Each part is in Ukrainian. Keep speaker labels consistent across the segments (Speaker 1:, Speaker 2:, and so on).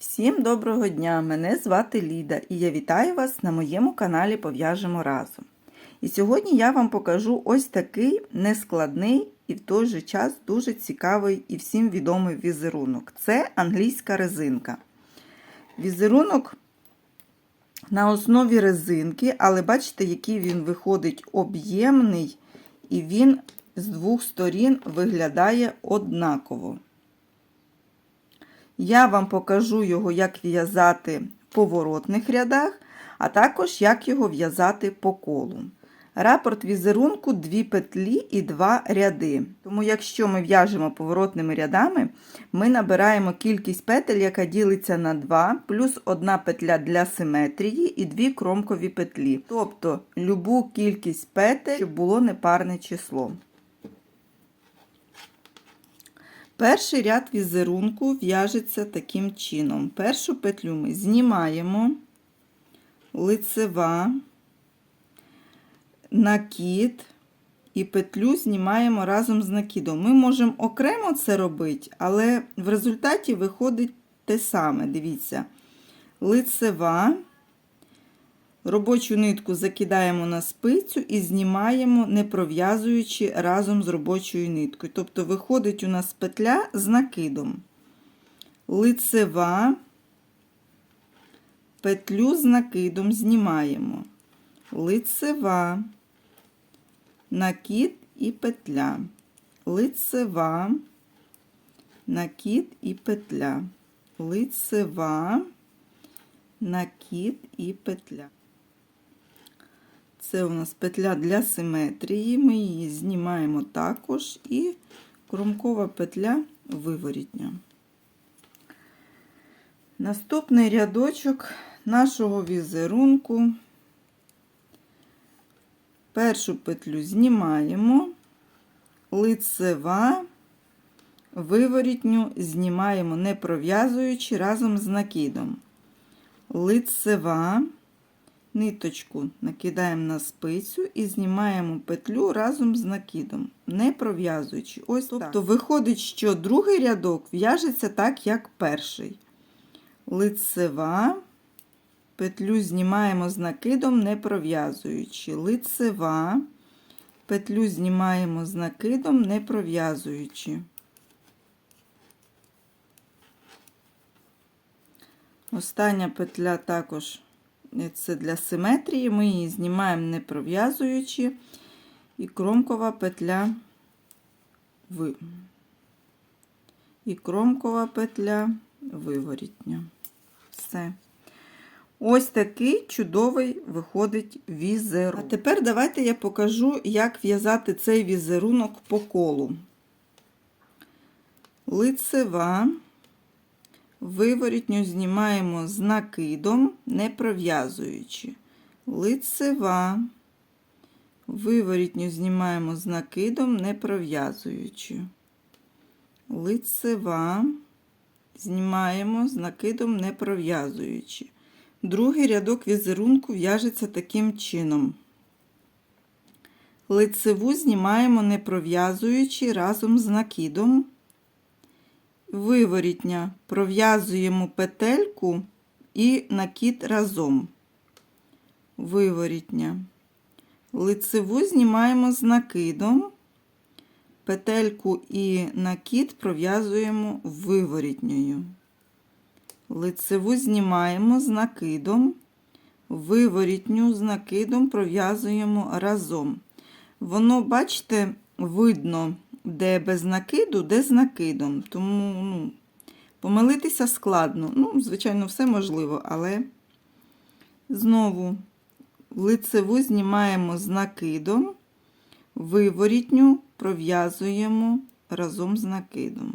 Speaker 1: Всім доброго дня! Мене звати Ліда і я вітаю вас на моєму каналі Пов'яжемо разом. І сьогодні я вам покажу ось такий нескладний і в той же час дуже цікавий і всім відомий візерунок. Це англійська резинка. Візерунок на основі резинки, але бачите, який він виходить об'ємний, і він з двох сторін виглядає однаково. Я вам покажу його, як в'язати в поворотних рядах, а також як його в'язати по колу. Рапорт візерунку 2 петлі і 2 ряди. Тому, якщо ми в'яжемо поворотними рядами, ми набираємо кількість петель, яка ділиться на 2, плюс 1 петля для симетрії і 2 кромкові петлі. Тобто любу кількість петель, щоб було непарне число. Перший ряд візерунку в'яжеться таким чином. Першу петлю ми знімаємо, лицева, накид і петлю знімаємо разом з накидом. Ми можемо окремо це робити, але в результаті виходить те саме. Дивіться, лицева. Робочу нитку закидаємо на спицю і знімаємо, не пров'язуючи разом з робочою ниткою. Тобто виходить у нас петля з накидом. Лицева, петлю з накидом знімаємо. Лицева, накид і петля. Лицева, накид і петля. Лицева, накид і петля. Це у нас петля для симетрії, ми її знімаємо також і кромкова петля виворітня. Наступний рядочок нашого візерунку. Першу петлю знімаємо, лицева, виворітню знімаємо, не пров'язуючи разом з накидом. Лицева, ниточку накидаємо на спицю і знімаємо петлю разом з накидом, не пров'язуючи. Ось Тобто виходить, що другий рядок в'яжеться так, як перший. Лицева, петлю знімаємо з накидом, не пров'язуючи. Лицева, петлю знімаємо з накидом, не пров'язуючи. Остання петля також це для симетрії, ми її знімаємо не пров'язуючи, і кромкова петля ви. І кромкова петля виворітня. Все. Ось такий чудовий виходить візерунок. А тепер давайте я покажу, як в'язати цей візерунок по колу. Лицева. Виворітню знімаємо з накидом, не пров'язуючи. Лицева, виворітню знімаємо з накидом, не пров'язуючи. Лицева, знімаємо з накидом, не пров'язуючи. Другий рядок візерунку в'яжеться таким чином. Лицеву знімаємо, не пров'язуючи разом з накидом виворітня пров'язуємо петельку і накид разом. Виворітня. Лицеву знімаємо з накидом, петельку і накид пров'язуємо виворітньою. Лицеву знімаємо з накидом, виворітню з накидом пров'язуємо разом. Воно, бачите, видно де без накиду, де з накидом. Тому ну, помилитися складно. Ну, звичайно, все можливо, але знову лицеву знімаємо з накидом, виворітню пров'язуємо разом з накидом.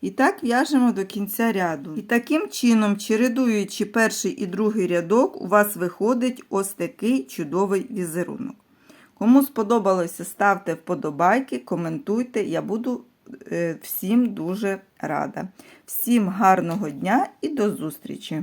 Speaker 1: І так в'яжемо до кінця ряду. І таким чином, чередуючи перший і другий рядок, у вас виходить ось такий чудовий візерунок. Кому сподобалося, ставте вподобайки, коментуйте, я буду е, всім дуже рада. Всім гарного дня і до зустрічі!